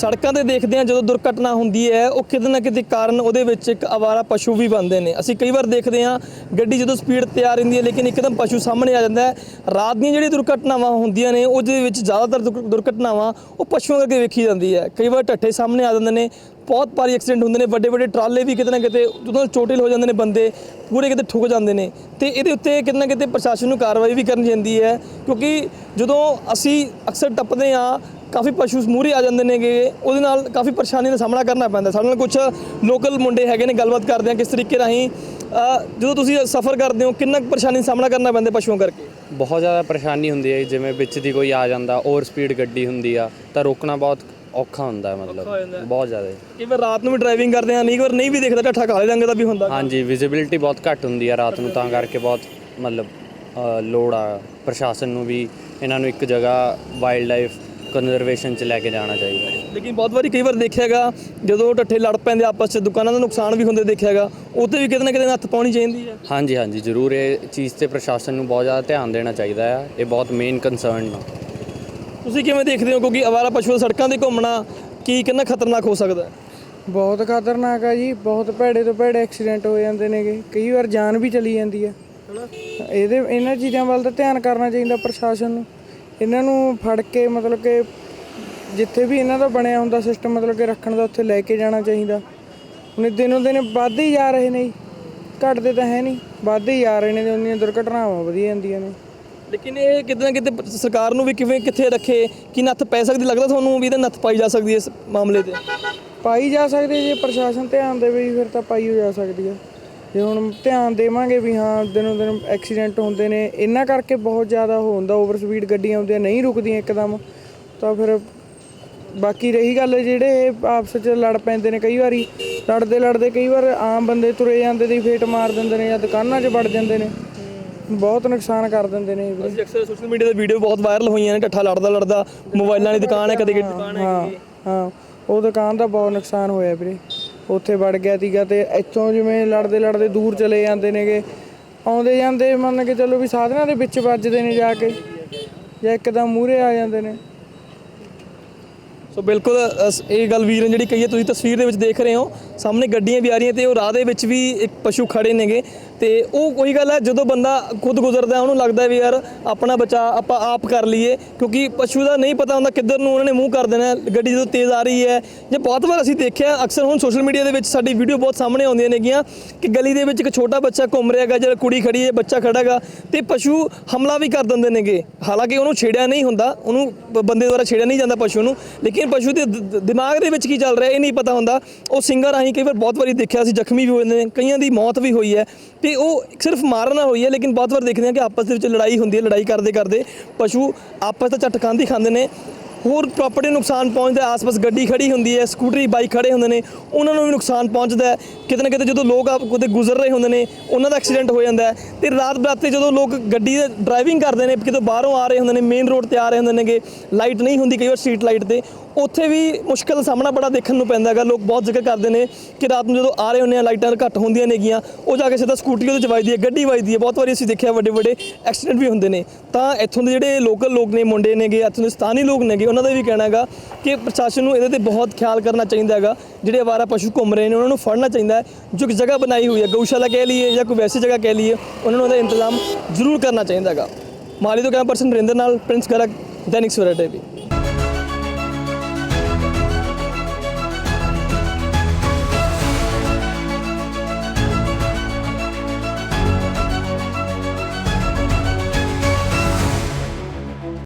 ਸੜਕਾਂ ਤੇ ਦੇਖਦੇ ਆ ਜਦੋਂ ਦੁਰਘਟਨਾ ਹੁੰਦੀ ਹੈ, ਉਹ ਕਿਤੇ ਨਾ ਕਿਤੇ ਕਾਰਨ ਉਹਦੇ ਵਿੱਚ ਇੱਕ ਆਵਾਰਾ ਪਸ਼ੂ ਵੀ ਬਣਦੇ ਨੇ। ਅਸੀਂ ਕਈ ਵਾਰ ਦੇਖਦੇ ਆ ਗੱਡੀ ਜਦੋਂ ਸਪੀਡ ਤੇ ਆ ਰਹਿੰਦੀ ਹੈ, ਲੇਕਿਨ ਇੱਕਦਮ ਪਸ਼ੂ ਸਾਹਮਣੇ ਆ ਜਾਂਦਾ ਹੈ। ਰਾਤ ਦੀਆਂ ਜਿਹੜੀ ਦੁਰਘਟਨਾਵਾਂ ਹੁੰਦੀਆਂ ਨੇ, ਉਹਦੇ ਵਿੱਚ ਜ਼ਿਆਦਾਤਰ ਦੁਰ- ਦੁਰਘਟਨਾਵਾਂ ਉਹ ਪਸ਼ੂਆਂ ਕਰਕੇ ਵੇਖੀ ਜਾਂਦੀ ਹੈ। ਕਈ ਵਾਰ ਢੱਠੇ ਸਾਹਮਣੇ ਆ ਜਾਂਦੇ ਨੇ, ਬਹੁਤ ਭਾਰੀ ਐਕਸੀਡੈਂਟ ਹੁੰਦੇ ਨੇ ਵੱਡੇ ਵੱਡੇ ਟਰਾਲੇ ਵੀ ਕਿਤੇ ਨਾ ਕਿਤੇ ਜਦੋਂ ਚੋਟਿਲ ਹੋ ਜਾਂਦੇ ਨੇ ਬੰਦੇ, ਪੂਰੇ ਕਿਤੇ ਠੁੱਕ ਜਾਂਦੇ ਨੇ। ਤੇ ਇਹਦੇ ਉੱਤੇ ਕਿਤੇ ਨਾ ਕਿਤੇ ਪ੍ਰਸ਼ਾਸਨ ਨੂੰ ਕਾਰਵਾਈ ਵੀ ਕਰਨੀ ਜਾਂਦੀ ਹੈ, ਕਿਉਂਕਿ ਜਦੋਂ ਅਸੀਂ ਅਕਸਰ ਟੱਪਦੇ ਆ ਕਾਫੀ ਪਸ਼ੂ ਮੂਹਰੇ ਆ ਜਾਂਦੇ ਨੇਗੇ। ਉਹਦੇ ਨਾਲ ਕਾਫੀ ਪਰੇਸ਼ਾਨੀ ਦਾ ਸਾਹਮਣਾ ਕਰਨਾ ਪੈਂਦਾ। ਸਾਡੇ ਨਾਲ ਕੁਝ ਲੋਕਲ ਮੁੰਡੇ ਹੈਗੇ ਨੇ ਗੱਲਬਾਤ ਕਰਦੇ ਆ ਕਿਸ ਤਰੀਕੇ ਰਾਹੀਂ ਜਦੋਂ ਤੁਸੀਂ ਸਫ਼ਰ ਕਰਦੇ ਹੋ ਕਿੰਨਾ ਪਰੇਸ਼ਾਨੀ ਦਾ ਸਾਹਮਣਾ ਕਰਨਾ ਪੈਂਦਾ ਪਸ਼ੂਆਂ ਕਰਕੇ? ਬਹੁਤ ਜ਼ਿਆਦਾ ਪਰੇਸ਼ਾਨੀ ਹੁੰਦੀ ਹੈ ਜਿਵੇਂ ਵਿੱਚ ਦੀ ਕੋਈ ਆ ਜਾਂਦਾ ਓਵਰ ਸਪੀਡ ਗੱਡੀ ਹੁੰਦੀ ਆ ਤਾਂ ਰੋਕਣਾ ਬਹੁਤ ਔਖਾ ਹੁੰਦਾ ਹੈ ਮਤਲਬ। ਬਹੁਤ ਜ਼ਿਆਦਾ। ਕਈ ਵਾਰ ਰਾਤ ਨੂੰ ਵੀ ਡਰਾਈਵਿੰਗ ਕਰਦੇ ਆ ਨਹੀਂ ਵਾਰ ਨਹੀਂ ਵੀ ਦੇਖਦਾ ਢੱਠਾ ਕਾਲੇ ਰੰਗ ਦਾ ਵੀ ਹੁੰਦਾ। ਹਾਂਜੀ ਵਿਜ਼ਿਬਿਲਿਟੀ ਬਹੁਤ ਘੱਟ ਹੁੰਦੀ ਆ ਰਾਤ ਨੂੰ ਤਾਂ ਕਰਕੇ ਬਹੁਤ ਮਤਲਬ ਲੋੜ ਆ। ਪ੍ਰਸ਼ਾਸਨ ਨੂੰ ਵੀ ਇਹਨਾਂ ਨੂੰ ਇੱਕ ਜਗ੍ਹਾ ਵਾਈਲਡ ਲਾਈਫ ਕੰਜ਼ਰਵੇਸ਼ਨ 'ਚ ਲੈ ਕੇ ਜਾਣਾ ਚਾਹੀਦਾ ਹੈ। ਲੇਕਿਨ ਬਹੁਤ ਵਾਰੀ ਕਈ ਵਾਰ ਦੇਖਿਆਗਾ ਜਦੋਂ ਢੱਠੇ ਲੜ ਪੈਂਦੇ ਆਪਸ 'ਚ ਦੁਕਾਨਾਂ ਦਾ ਨੁਕਸਾਨ ਵੀ ਹੁੰਦੇ ਦੇਖਿਆਗਾ ਉੱਤੇ ਵੀ ਕਿਤੇ ਨਾ ਕਿਤੇ ਨੱਥ ਪਾਉਣੀ ਚਾਹੀਦੀ ਹੈ। ਹਾਂਜੀ ਹਾਂਜੀ ਜ਼ਰੂਰ ਇਹ ਚੀਜ਼ ਤੇ ਪ੍ਰਸ਼ਾਸਨ ਨੂੰ ਬਹੁਤ ਜ਼ਿਆਦਾ ਧਿਆਨ ਦੇਣਾ ਚਾਹੀਦਾ ਆ ਇਹ ਬਹੁਤ ਮੇਨ ਕੰਸਰਨ ਆ ਤੁਸੀਂ ਕਿਵੇਂ ਦੇਖਦੇ ਹੋ ਕਿਉਂਕਿ ਅਵਾਰਾ ਪਸ਼ੂ ਸੜਕਾਂ ਤੇ ਘੁੰਮਣਾ ਕੀ ਕਿੰਨਾ ਖਤਰਨਾਕ ਹੋ ਸਕਦਾ ਹੈ? ਬਹੁਤ ਖਤਰਨਾਕ ਆ ਜੀ ਬਹੁਤ ਭੈੜੇ ਤੋਂ ਭੈੜੇ ਐਕਸੀਡੈਂਟ ਹੋ ਜਾਂਦੇ ਨੇਗੇ ਕਈ ਵਾਰ ਜਾਨ ਵੀ ਚਲੀ ਜਾਂਦੀ ਆ। ਇਹਦੇ ਇਹਨਾਂ ਚੀਜ਼ਾਂ ਵੱਲ ਤਾਂ ਧਿਆਨ ਕਰਨਾ ਚਾਹੀਦਾ ਪ੍ਰਸ਼ਾਸਨ ਨੂੰ। ਇਹਨਾਂ ਨੂੰ ਫੜ ਕੇ ਮਤਲਬ ਕਿ ਜਿੱਥੇ ਵੀ ਇਹਨਾਂ ਦਾ ਬਣਿਆ ਹੁੰਦਾ ਸਿਸਟਮ ਮਤਲਬ ਕਿ ਰੱਖਣ ਦਾ ਉੱਥੇ ਲੈ ਕੇ ਜਾਣਾ ਚਾਹੀਦਾ। ਹੁਣ ਦਿਨੋਂ ਦਿਨ ਵੱਧਦੇ ਹੀ ਜਾ ਰਹੇ ਨੇ ਜੀ। ਘਟਦੇ ਤਾਂ ਹੈ ਨਹੀਂ ਵੱਧਦੇ ਹੀ ਜਾ ਰਹੇ ਨੇ ਤੇ ਉਹਨੀਆਂ ਦੁਰਘਟਨਾਵਾਂ ਵਧੀ ਜਾਂਦੀਆਂ ਨੇ। ਲੇਕਿਨ ਇਹ ਕਿਤੇ ਨਾ ਕਿਤੇ ਸਰਕਾਰ ਨੂੰ ਵੀ ਕਿਵੇਂ ਕਿੱਥੇ ਰੱਖੇ ਕਿ ਨੱਥ ਪੈ ਸਕਦੀ? ਲੱਗਦਾ ਤੁਹਾਨੂੰ ਵੀ ਇਹਦੇ ਨੱਥ ਪਾਈ ਜਾ ਸਕਦੀ ਹੈ ਇਸ ਮਾਮਲੇ ਤੇ? ਪਾਈ ਜਾ ਸਕਦੀ ਹੈ, ਜੇ ਪ੍ਰਸ਼ਾਸਨ ਧਿਆਨ ਦੇਵੇ ਜੀ, ਫਿਰ ਤਾਂ ਪਾਈ ਹੋ ਜਾ ਸਕਦੀ ਹੈ। ਜੇ ਹੁਣ ਧਿਆਨ ਦੇਵਾਂਗੇ ਵੀ ਹਾਂ ਦਿਨੋਂ ਦਿਨ ਐਕਸੀਡੈਂਟ ਹੁੰਦੇ ਨੇ। ਇਹਨਾਂ ਕਰਕੇ ਬਹੁਤ ਜ਼ਿਆਦਾ ਉਹ ਹੁੰਦਾ ਓਵਰ ਸਪੀਡ ਗੱਡੀਆਂ ਆਉਂਦੀਆਂ ਨਹੀਂ ਰੁਕਦੀਆਂ ਇੱਕਦਮ। ਤਾਂ ਫਿਰ ਬਾਕੀ ਰਹੀ ਗੱਲ ਜਿਹੜੇ ਆਪਸ ਵਿੱਚ ਲੜ ਪੈਂਦੇ ਨੇ ਕਈ ਵਾਰੀ ਲੜਦੇ ਲੜਦੇ ਕਈ ਵਾਰ ਆਮ ਬੰਦੇ ਤੁਰੇ ਜਾਂਦੇ ਦੀ ਫੇਟ ਮਾਰ ਦਿੰਦੇ ਨੇ ਜਾਂ ਦੁਕਾਨਾਂ 'ਚ ਵੜ ਜਾਂਦੇ ਨੇ। ਬਹੁਤ ਨੁਕਸਾਨ ਕਰ ਦਿੰਦੇ ਨੇ ਅਸੀਂ ਅਕਸਰ ਸੋਸ਼ਲ ਮੀਡੀਆ ਤੇ ਵੀਡੀਓ ਬਹੁਤ ਵਾਇਰਲ ਹੋਈਆਂ ਨੇ ਢੱਠਾ ਲੜਦਾ ਲੜਦਾ ਮੋਬਾਈਲਾਂ ਦੀ ਦੁਕਾਨ ਹੈ ਕਦੇ ਕਿਹੜੀ ਦੁਕਾਨ ਹੈ ਹਾਂ ਹਾਂ। ਉਹ ਦੁਕਾਨ ਦਾ ਬਹੁਤ ਨੁਕਸਾਨ ਹੋਇਆ ਵੀਰੇ। ਉੱਥੇ ਵੜ ਗਿਆ ਸੀਗਾ ਤੇ ਇੱਥੋਂ ਜਿਵੇਂ ਲੜਦੇ ਲੜਦੇ ਦੂਰ ਚਲੇ ਜਾਂਦੇ ਨੇਗੇ। ਆਉਂਦੇ ਜਾਂਦੇ ਮੰਨ ਕੇ ਚੱਲੋ ਵੀ ਸਾਧਨਾਂ ਦੇ ਵਿੱਚ ਵੱਜਦੇ ਨੇ ਜਾ ਕੇ, ਜਾਂ ਇੱਕਦਮ ਮੂਹਰੇ ਆ ਜਾਂਦੇ ਨੇ। ਸੋ ਬਿਲਕੁਲ, ਅਸ- ਇਹ ਗੱਲ ਵੀਰ ਨੇ ਜਿਹੜੀ ਕਹੀ ਹੈ, ਤੁਸੀਂ ਤਸਵੀਰ ਦੇ ਵਿੱਚ ਦੇਖ ਰਹੇ ਹੋ। ਸਾਹਮਣੇ ਗੱਡੀਆਂ ਵੀ ਆ ਰਹੀਆਂ ਤੇ ਉਹ ਰਾਹ ਦੇ ਵਿੱਚ ਵੀ ਇੱਕ ਪਸ਼ੂ ਖੜੇ ਨੇਗੇ। ਤੇ ਉਹ ਕੋਈ ਗੱਲ ਹੈ, ਜਦੋਂ ਬੰਦਾ ਖੁਦ ਗੁਜ਼ਰਦਾ ਉਹਨੂੰ ਲੱਗਦਾ ਵੀ ਯਾਰ ਆਪਣਾ ਬਚਾ ਆਪਾਂ ਆਪ ਕਰ ਲਈਏ, ਕਿਉਂਕਿ ਪਸ਼ੂ ਦਾ ਨਹੀਂ ਪਤਾ ਹੁੰਦਾ ਕਿੱਧਰ ਨੂੰ ਉਹਨਾਂ ਨੇ ਮੂੰਹ ਕਰ ਦੇਣਾ ਗੱਡੀ ਜਦੋਂ ਤੇਜ਼ ਆ ਰਹੀ ਹੈ। ਜੇ ਬਹੁਤ ਵਾਰ ਅਸੀਂ ਦੇਖਿਆ, ਅਕਸਰ ਹੁਣ ਸੋਸ਼ਲ ਮੀਡੀਆ ਦੇ ਵਿੱਚ ਸਾਡੀ ਵੀਡੀਓ ਬਹੁਤ ਸਾਹਮਣੇ ਆਉਂਦੀਆਂ ਨੇਗੀਆਂ ਕਿ ਗਲੀ ਦੇ ਵਿੱਚ ਇੱਕ ਛੋਟਾ ਬੱਚਾ ਘੁੰਮ ਰਿਹਾ ਹੈਗਾ, ਜਿਹੜਾ ਕੁੜੀ ਖੜੀ ਹੈ, ਬੱਚਾ ਖੜਾ ਹੈਗਾ ਤੇ ਪਸ਼ੂ ਹਮਲਾ ਵੀ ਕਰ ਦਿੰਦੇ ਨੇਗੇ। ਹਾਲਾਂਕਿ ਉਹਨੂੰ ਛੇੜਿਆ ਨਹੀਂ ਹੁੰਦਾ, ਉਹਨੂੰ ਬੰਦੇ ਦੁਆਰਾ ਛੇੜਿਆ ਨਹੀਂ ਜਾਂਦਾ ਪਸ਼ੂ ਨੂੰ, ਲੇਕਿਨ ਪਸ਼ੂ ਦੇ ਦਿਮਾਗ ਦੇ ਵਿੱਚ ਕੀ ਚੱਲ ਰਿਹਾ, ਇਹ ਨਹੀਂ ਪਤਾ ਹੁੰਦਾ। ਉਹ ਸਿੰਗਰ ਆਹੀਂ ਕਈ ਵਾਰ ਬਹੁਤ ਵਾਰੀ ਦੇਖਿਆ ਸੀ ਜ਼ਖਮੀ ਵੀ ਹੋਏ ਨੇ, ਕਈਆਂ ਦੀ ਮੌਤ ਵੀ ਹੋਈ ਹੈ। ਤੇ ਉਹ ਸਿਰਫ ਮਾਰਨਾ ਹੋਈ ਹੈ, ਲੇਕਿਨ ਬਹੁਤ ਵਾਰ ਦੇਖਦੇ ਹਾਂ ਕਿ ਆਪਸ ਦੇ ਵਿੱਚ ਲੜਾਈ ਹੁੰਦੀ ਹੈ, ਲੜਾਈ ਕਰਦੇ ਕਰਦੇ ਪਸ਼ੂ ਆਪਸ ਦਾ ਝਟਕਾਂ ਦੀ ਖਾਂਦੇ ਨੇ। ਹੋਰ ਪ੍ਰਾਪਰਟੀ ਨੂੰ ਨੁਕਸਾਨ ਪਹੁੰਚਦਾ ਆਸ-ਪਾਸ ਗੱਡੀ ਖੜੀ ਹੁੰਦੀ ਹੈ ਸਕੂਟਰੀ ਬਾਈਕ ਖੜੇ ਹੁੰਦੇ ਨੇ, ਉਹਨਾਂ ਨੂੰ ਵੀ ਨੁਕਸਾਨ ਪਹੁੰਚਦਾ ਕਿਤੇ ਨਾ ਕਿਤੇ ਜਦੋਂ ਲੋਕ ਆਪ ਕਿਤੇ ਗੁਜ਼ਰ ਰਹੇ ਹੁੰਦੇ ਨੇ, ਉਹਨਾਂ ਦਾ ਐਕਸੀਡੈਂਟ ਹੋ ਜਾਂਦਾ ਹੈ। ਤੇ ਰਾਤ ਬਰਾਤੇ ਜਦੋਂ ਲੋਕ ਗੱਡੀ ਦੇ ਡਰਾਈਵਿੰਗ ਕਰਦੇ ਨੇ, ਕਿਤੇ ਬਾਹਰੋਂ ਆ ਰਹੇ ਹੁੰਦੇ ਨੇ ਮੇਨ ਰੋਡ ਤੇ ਆ ਰਹੇ ਹੁੰਦੇ ਨੇਗੇ ਲਾਈਟ ਨਹੀਂ ਹੁੰਦੀ ਕਈ ਵਾਰ ਸਟਰੀਟ ਲਾਈਟ ਤੇ ਉੱਥੇ ਵੀ ਮੁਸ਼ਕਲ ਦਾ ਸਾਹਮਣਾ ਬੜਾ ਦੇਖਣ ਨੂੰ ਪੈਂਦਾ ਹੈਗਾ। ਲੋਕ ਬਹੁਤ ਜ਼ਿਕਰ ਕਰਦੇ ਨੇ ਕਿ ਰਾਤ ਨੂੰ ਜਦੋਂ ਆ ਰਹੇ ਹੁੰਦੇ ਆ, ਲਾਈਟਾਂ ਘੱਟ ਹੁੰਦੀਆਂ ਨੇਗੀਆਂ ਉਹ ਜਾ ਕੇ ਸਿੱਧਾ ਸਕੂਟਰੀ ਉਹਦੇ ਚ ਵੱਜਦੀ ਹੈ, ਗੱਡੀ ਵੱਜਦੀ ਹੈ। ਬਹੁਤ ਵਾਰੀ ਅਸੀਂ ਦੇਖਿਆ ਵੱਡੇ ਵੱਡੇ ਐਕਸੀਡੈਂਟ ਵੀ ਹੁੰਦੇ ਨੇ। ਤਾਂ ਇੱਥੋਂ ਦੇ ਜਿਹੜੇ ਲੋਕਲ ਲੋਕ ਨੇ, ਮੁੰਡੇ ਨੇਗੇ, ਇੱਥੋਂ ਦੇ ਸਥਾਨੀ ਲੋਕ ਨੇਗੇ, ਉਹਨਾਂ ਦਾ ਵੀ ਕਹਿਣਾ ਹੈਗਾ ਕਿ ਪ੍ਰਸ਼ਾਸਨ ਨੂੰ ਇਹਦੇ ਤੇ ਬਹੁਤ ਖਿਆਲ ਕਰਨਾ ਚਾਹੀਦਾ ਹੈਗਾ। ਜਿਹੜੇ ਅਵਾਰਾ ਪਸ਼ੂ ਘੁੰਮ ਰਹੇ ਨੇ, ਉਹਨਾਂ ਨੂੰ ਫੜਨਾ ਚਾਹੀਦਾ ਹੈ, ਜੋ ਇੱਕ ਜਗ੍ਹਾ ਬਣਾਈ ਹੋਈ ਹੈ, ਗਊਸ਼ਾਲਾ ਕਹਿ ਲਈਏ ਜਾਂ ਕੋਈ ਵੈਸੀ ਜਗ੍ਹਾ ਕਹਿ ਲਈਏ, ਉਹਨਾਂ ਨੂੰ ਉਹਦਾ ਇੰਤਜ਼ਾਮ ਜ਼ਰੂਰ ਕਰਨਾ ਚਾਹੀਦਾ ਹੈਗਾ। ਮਾਲੀ ਤੋਂ ਕੈਮਰਾ ਪਰਸਨ ਨਰਿੰਦਰ ਨਾਲ, ਪ੍ਰਿੰਸ ਗਰਗ, ਦੈਨਿਕ ਸਵੇਰਾ ਟੀਵੀ।